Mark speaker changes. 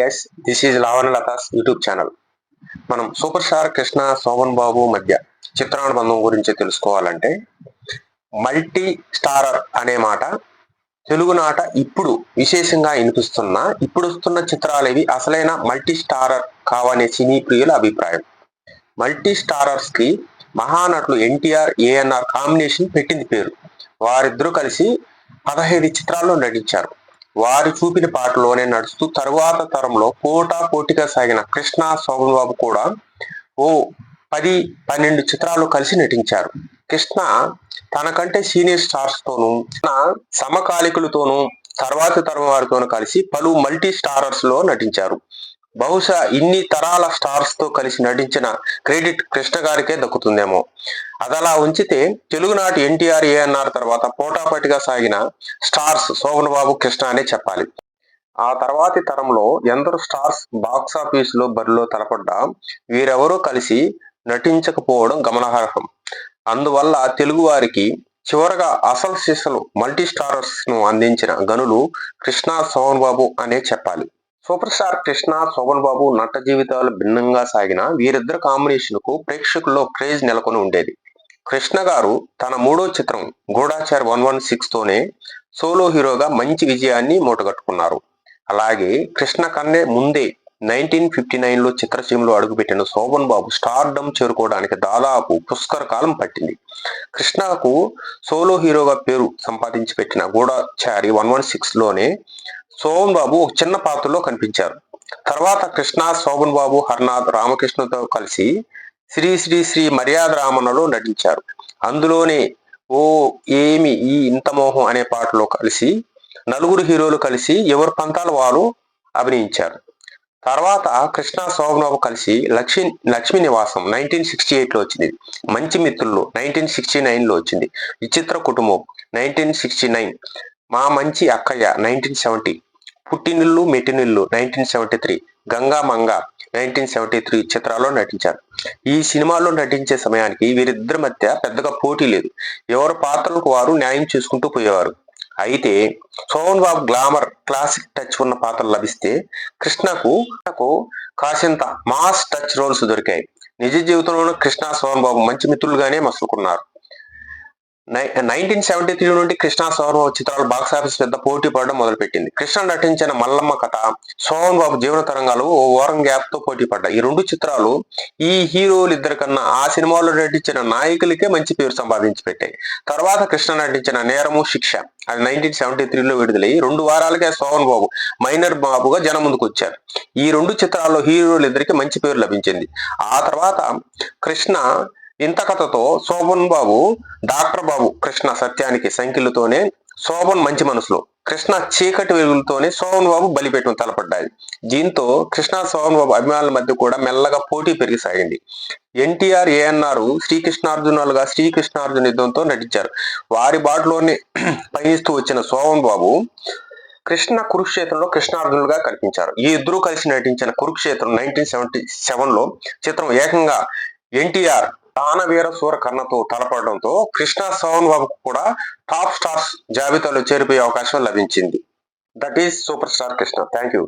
Speaker 1: Guys this is Lavanalatha's YouTube channel మనం super star Krishna Shobhan Babu మధ్య చిత్రానుబంధం గురించి తెలుసుకోవాలంటే మల్టీ స్టారర్ అనే మాట తెలుగునాట ఇప్పుడు విశేషంగా వినిపిస్తున్న ఇప్పుడు వస్తున్న చిత్రాలు ఇవి అసలైన మల్టీ స్టారర్ కావనే సినీ ప్రియుల అభిప్రాయం. మల్టీ స్టారర్స్కి మహానటులు ఎన్టీఆర్ ఏఎన్ఆర్ కాంబినేషన్ పెట్టింది పేరు. వారిద్దరూ కలిసి పదహైదు చిత్రాల్లో నటించారు. వారు చూపిన పాటలోనే నడుస్తూ తరువాత తరంలో కోటా పోటీగా సాగిన కృష్ణ శోభన్ బాబు కూడా ఓ పది పన్నెండు చిత్రాలు కలిసి నటించారు. కృష్ణ తనకంటే సీనియర్ స్టార్స్ తోనూ తన సమకాలికులతోనూ తర్వాత తరం వారితోనూ కలిసి పలు మల్టీ స్టారర్స్లో నటించారు. బహుశా ఇన్ని తరాల స్టార్స్తో కలిసి నటించిన క్రెడిట్ కృష్ణ గారికే దక్కుతుందేమో. అదలా ఉంచితే తెలుగునాటి ఎన్టీఆర్ ఏఎన్ఆర్ తర్వాత పోటాపటిగా సాగిన స్టార్స్ శోభన్ బాబు కృష్ణ అనే చెప్పాలి. ఆ తర్వాతి తరంలో ఎందరు స్టార్స్ బాక్స్ ఆఫీస్లో బరిలో తలపడ్డా వీరెవరూ కలిసి నటించకపోవడం గమనార్హం. అందువల్ల తెలుగు వారికి చివరగా అసలు శిశలు మల్టీ స్టారర్స్ను అందించిన గనులు కృష్ణ సోమన్ బాబు అనే చెప్పాలి. సూపర్ స్టార్ కృష్ణ శోభన్ బాబు నట జీవితాలు భిన్నంగా సాగిన వీరిద్దరు కాంబినేషన్కు ప్రేక్షకుల్లో క్రేజ్ నెలకొని ఉండేది. కృష్ణ గారు తన మూడో చిత్రం గూఢాచార్ వన్ వన్ సిక్స్ తోనే సోలో హీరోగా మంచి విజయాన్ని మూటగట్టుకున్నారు. అలాగే కృష్ణ కన్నే ముందే నైన్టీన్ ఫిఫ్టీ నైన్లో చిత్రసీమలో అడుగుపెట్టిన శోభన్ బాబు స్టార్డమ్ చేరుకోవడానికి దాదాపు పుష్కర కాలం పట్టింది. కృష్ణకు సోలో హీరోగా పేరు సంపాదించి పెట్టిన గూఢచారి వన్ వన్ సిక్స్లోనే శోభన్ బాబు ఒక చిన్న పాత్రలో కనిపించారు. తర్వాత కృష్ణ శోభన్ బాబు హర్నాథ్ రామకృష్ణతో కలిసి శ్రీ శ్రీ శ్రీ మర్యాద రామణలో నటించారు. అందులోనే ఓ ఏమి ఈ ఇంత మోహం అనే పాటలో కలిసి నలుగురు హీరోలు కలిసి ఎవరి పంతాలు వారు అభినయించారు. తర్వాత కృష్ణ శోభనబాబు కలిసి లక్ష్మీ లక్ష్మీ నివాసం నైన్టీన్ సిక్స్టీ ఎయిట్లో వచ్చింది. మంచి మిత్రులు నైన్టీన్ సిక్స్టీ నైన్లో వచ్చింది. విచిత్ర కుటుంబం నైన్టీన్ సిక్స్టీ నైన్. మా మంచి అక్కయ్య nineteen seventy. Puttinillu Mettinillu nineteen seventy three Ganga Manga nineteen seventy three చిత్రాల్లో నటించారు. ఈ సినిమాలో నటించే సమయానికి వీరిద్దరి మధ్య పెద్దగా పోటీ లేదు. ఎవరి పాత్రలకు వారు న్యాయం చేసుకుంటూ పోయేవారు? అయితే Sohan Babu glamour classic touch ఉన్న పాత్రలు లభిస్తే కృష్ణకు కృష్ణకు కాసింత మాస్ టచ్ రోల్స్ దొరికాయి. నిజ జీవితంలోనూ కృష్ణ సోహన్ బాబు మంచి మిత్రులుగానే మసులుకున్నారు. నైన్టీన్ సెవెంటీ త్రీ నుండి కృష్ణ సోహన్ బాబు చిత్రాలు బాక్స్ ఆఫీస్ పెద్ద పోటీ పడడం మొదలుపెట్టింది. కృష్ణ నటించిన మల్లమ్మ కథ సోహన్ బాబు జీవన తరంగాలు ఓ ఓరం గ్యాప్తో పోటీ పడ్డాయి. ఈ రెండు చిత్రాలు ఈ హీరోలు ఇద్దరి కన్నా ఆ సినిమాలో నటించిన నాయకులకే మంచి పేరు సంపాదించి పెట్టాయి. తర్వాత కృష్ణ నటించిన నేరము శిక్ష అది నైన్టీన్ సెవెంటీ త్రీలో విడుదలై రెండు వారాలకే సోహన్ బాబు మైనర్ బాబుగా జనం ముందుకు వచ్చారు. ఈ రెండు చిత్రాల్లో హీరోలు ఇద్దరికి మంచి పేరు లభించింది. ఆ తర్వాత కృష్ణ ఇంత కథతో శోభన్ బాబు డాక్టర్ బాబు కృష్ణ సత్యానికి సంఖ్యలతోనే శోభన్ మంచి మనసులో కృష్ణ చీకటి వెలుగులతోనే శోభన్ బాబు బలిపెట్టడం తలపడ్డాయి. దీంతో కృష్ణ శోభన్ బాబు అభిమానుల మధ్య కూడా మెల్లగా పోటీ పెరిగిసాగింది. ఎన్టీఆర్ ఏఎన్ఆర్ శ్రీకృష్ణార్జునులుగా శ్రీకృష్ణార్జున యుద్ధంతో నటించారు. వారి బాటలోనే పయనిస్తూ వచ్చిన శోభన్ బాబు కృష్ణ కురుక్షేత్రంలో కృష్ణార్జునులుగా కనిపించారు. ఈ ఇద్దరు కలిసి నటించిన కురుక్షేత్రం నైన్టీన్ సెవెంటీ సెవెన్లో చిత్రం ఏకంగా ఎన్టీఆర్ దానవీర సూర కర్ణతో తలపడడంతో కృష్ణ సోహన్ బాబుకు కూడా టాప్ స్టార్స్ జాబితాలో చేరిపోయే అవకాశం లభించింది. That is super star Krishna. Thank you